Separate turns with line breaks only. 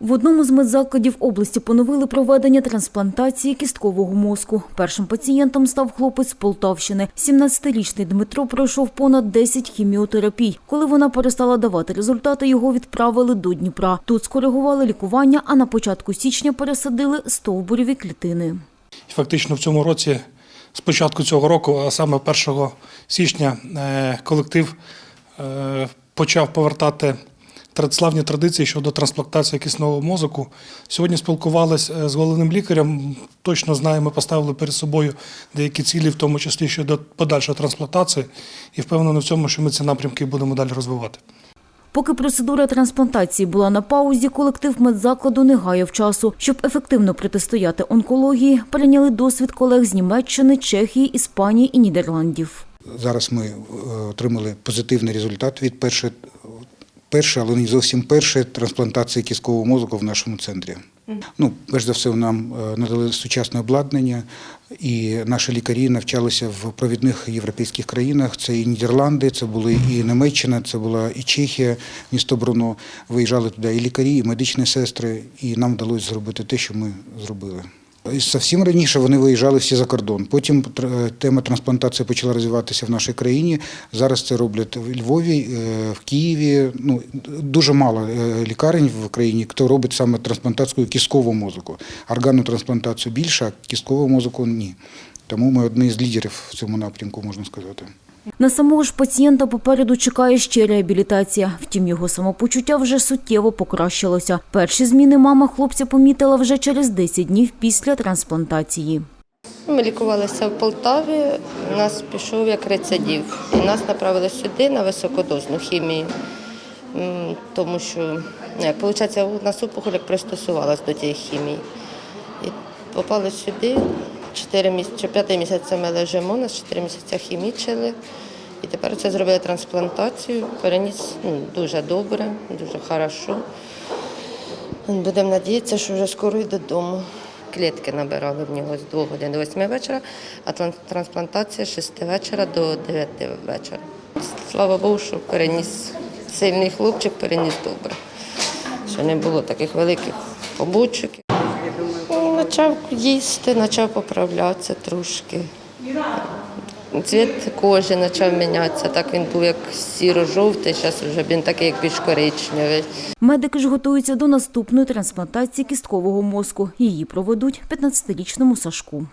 В одному з медзакладів області поновили проведення трансплантації кісткового мозку. Першим пацієнтом став хлопець з Полтавщини. 17-річний Дмитро пройшов понад 10 хіміотерапій. Коли вона перестала давати результати, його відправили до Дніпра. Тут скоригували лікування, а на початку січня пересадили стовбуреві клітини.
Фактично в цьому році, з початку цього року, а саме 1 січня, е, колектив е, почав повертати славні традиції щодо трансплантації кисного мозку. Сьогодні спілкувалися з головним лікарем. Точно знаємо, поставили перед собою деякі цілі, в тому числі щодо подальшої трансплантації, і впевнений в цьому, що ми ці напрямки будемо далі розвивати.
Поки процедура трансплантації була на паузі, колектив медзакладу не гаяв часу. Щоб ефективно протистояти онкології, перейняли досвід колег з Німеччини, Чехії, Іспанії і Нідерландів.
Зараз ми е, отримали позитивний результат від першої, першої, але не зовсім першої трансплантації кісткового мозку в нашому центрі. Ну, перш за все, нам е, надали сучасне обладнання, і наші лікарі навчалися в провідних європейських країнах. Це і Нідерланди, це були і Німеччина, це була і Чехія, місто Бруно. Виїжджали туди і лікарі, і медичні сестри, і нам вдалося зробити те, що ми зробили. І Зовсім раніше вони виїжджали всі за кордон. Потім тема трансплантації почала розвиватися в нашій країні. Зараз це роблять в Львові, е, в Києві. Ну дуже мало е, лікарень в країні, хто робить саме трансплантацію кісткового мозку. Органну трансплантацію більше, а кісткового мозку ні. Тому ми одні з лідерів в цьому напрямку, можна сказати.
На самого ж пацієнта попереду чекає ще реабілітація. Втім, його самопочуття вже суттєво покращилося. Перші зміни мама хлопця помітила вже через 10 днів після трансплантації.
Ми лікувалися в Полтаві, у нас пішов як рецидив. І нас направили сюди на високодозну хімію, тому що, як виходить, у нас опухоль як пристосувалась до тієї хімії. І попали сюди, 4 місяці, 5 місяця ми лежимо, нас 4 місяці хімічили. І тепер це зробили трансплантацію, переніс ну, дуже добре, дуже хорошо. Будемо надіятися, що вже скоро й додому. Клітки набирали в нього з 2 годин до 8 вечора, а трансплантація з 6 вечора до 9 вечора. Слава Богу, що переніс сильний хлопчик, переніс добре. Що не було таких великих побочок. Почав їсти, почав поправлятися трошки. Цвіт кожи почав мінятися. Так він був як сіро-жовтий, зараз вже він такий, як більш коричневий.
Медики ж готуються до наступної трансплантації кісткового мозку. Її проведуть 15-річному Сашку.